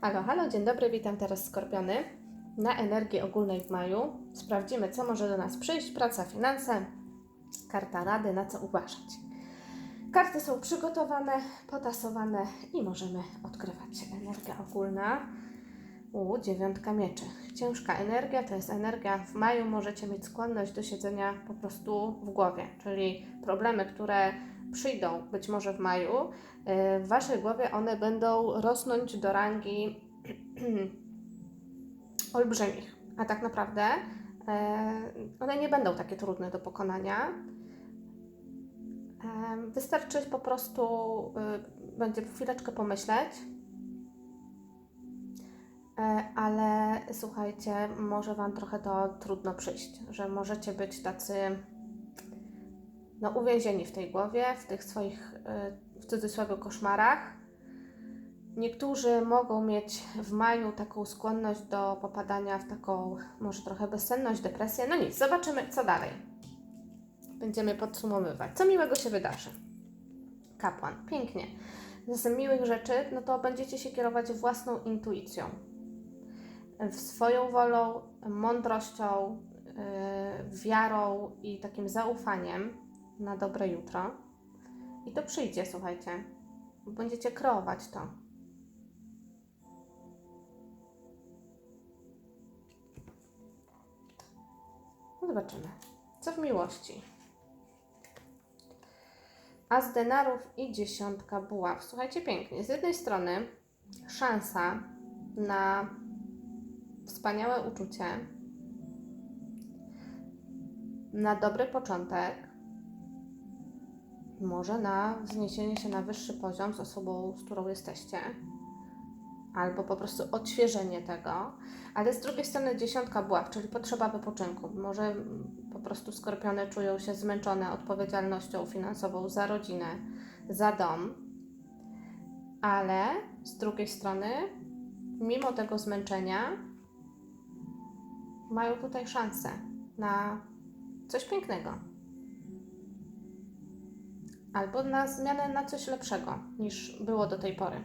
Halo, halo, dzień dobry, witam teraz Skorpiony. Na energii ogólnej w maju sprawdzimy, co może do nas przyjść, praca, finanse, karta rady, na co uważać. Karty są przygotowane, potasowane i możemy odkrywać. Energia ogólna. U, dziewiątka mieczy. Ciężka energia to jest energia. W maju możecie mieć skłonność do siedzenia po prostu w głowie, czyli problemy, które przyjdą być może w maju, y, w waszej głowie one będą rosnąć do rangi olbrzymich. A tak naprawdę e, one nie będą takie trudne do pokonania. E, Wystarczy po prostu, y, będzie chwileczkę pomyśleć, ale słuchajcie, może Wam trochę to trudno przyjść, że możecie być tacy no, uwięzieni w tej głowie, w tych swoich y, w cudzysłowie koszmarach. Niektórzy mogą mieć w maju taką skłonność do popadania w taką może trochę bezsenność, depresję. No nic, zobaczymy co dalej. Będziemy podsumowywać. Co miłego się wydarzy? Kapłan, pięknie. Z miłych rzeczy, no to będziecie się kierować własną intuicją, swoją wolą, mądrością, yy, wiarą i takim zaufaniem na dobre jutro. I to przyjdzie, słuchajcie. Będziecie kreować to. No Zobaczymy. Co w miłości? As denarów i dziesiątka buław. Słuchajcie, pięknie. Z jednej strony szansa na wspaniałe uczucie, na dobry początek, może na wzniesienie się na wyższy poziom z osobą, z którą jesteście, albo po prostu odświeżenie tego, ale z drugiej strony dziesiątka buław, czyli potrzeba wypoczynku. Może po prostu skorpiony czują się zmęczone odpowiedzialnością finansową za rodzinę, za dom, ale z drugiej strony, mimo tego zmęczenia, mają tutaj szansę na coś pięknego albo na zmianę na coś lepszego niż było do tej pory.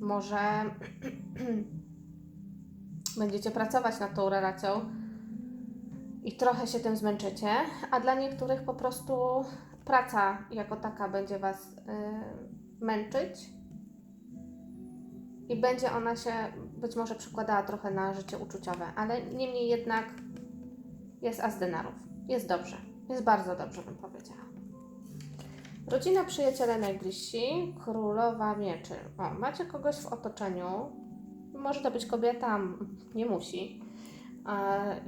Może będziecie pracować nad tą relacją i trochę się tym zmęczycie, a dla niektórych po prostu praca jako taka będzie Was yy, męczyć i będzie ona się być może przekładała trochę na życie uczuciowe, ale niemniej jednak jest as denarów. Jest dobrze. Jest bardzo dobrze, bym powiedziała. Rodzina, przyjaciele najbliżsi, królowa mieczy. O, macie kogoś w otoczeniu, może to być kobieta, nie musi.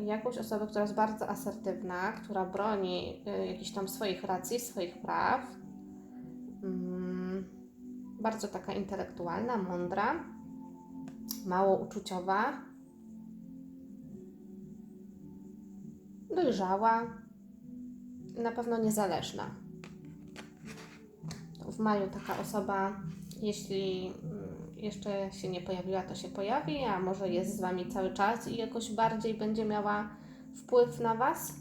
Jakąś osobę, która jest bardzo asertywna, która broni y, jakichś tam swoich racji, swoich praw. Mm, bardzo taka intelektualna, mądra, mało uczuciowa, dojrzała, na pewno niezależna. W maju taka osoba, jeśli mm, jeszcze się nie pojawiła, to się pojawi, a może jest z Wami cały czas i jakoś bardziej będzie miała wpływ na Was.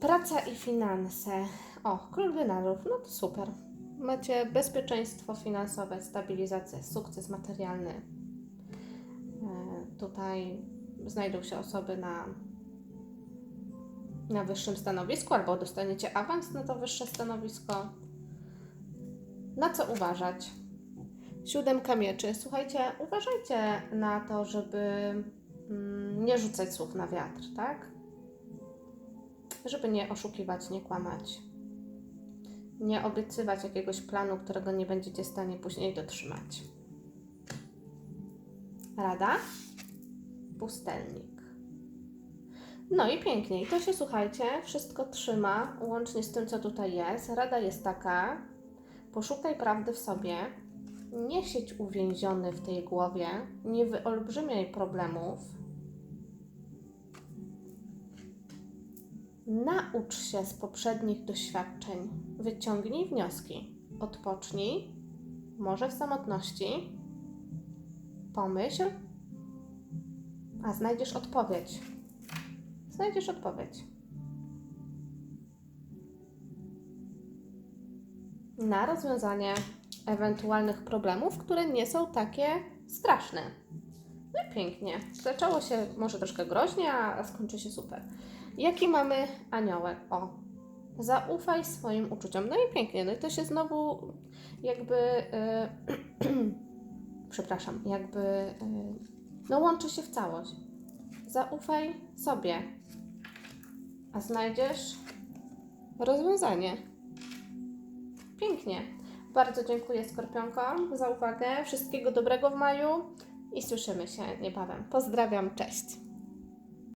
Praca i finanse. O, król wynalów, no to super. Macie bezpieczeństwo finansowe, stabilizację, sukces materialny. E, tutaj znajdą się osoby na na wyższym stanowisku, albo dostaniecie awans na to wyższe stanowisko. Na co uważać? Siódemka mieczy. Słuchajcie, uważajcie na to, żeby mm, nie rzucać słów na wiatr, tak? Żeby nie oszukiwać, nie kłamać. Nie obiecywać jakiegoś planu, którego nie będziecie w stanie później dotrzymać. Rada? Pustelnik. No i pięknie. I to się, słuchajcie, wszystko trzyma, łącznie z tym, co tutaj jest. Rada jest taka, poszukaj prawdy w sobie, nie siedź uwięziony w tej głowie, nie wyolbrzymiaj problemów. Naucz się z poprzednich doświadczeń, wyciągnij wnioski, odpocznij, może w samotności, pomyśl, a znajdziesz odpowiedź znajdziesz odpowiedź. Na rozwiązanie ewentualnych problemów, które nie są takie straszne. No i pięknie. Zaczęło się może troszkę groźnie, a skończy się super. Jaki mamy aniołek? O, zaufaj swoim uczuciom. No i pięknie. No i to się znowu jakby, yy, przepraszam, jakby, yy, no łączy się w całość. Zaufaj sobie, a znajdziesz rozwiązanie. Pięknie. Bardzo dziękuję Skorpionkom za uwagę. Wszystkiego dobrego w maju i słyszymy się niebawem. Pozdrawiam, cześć.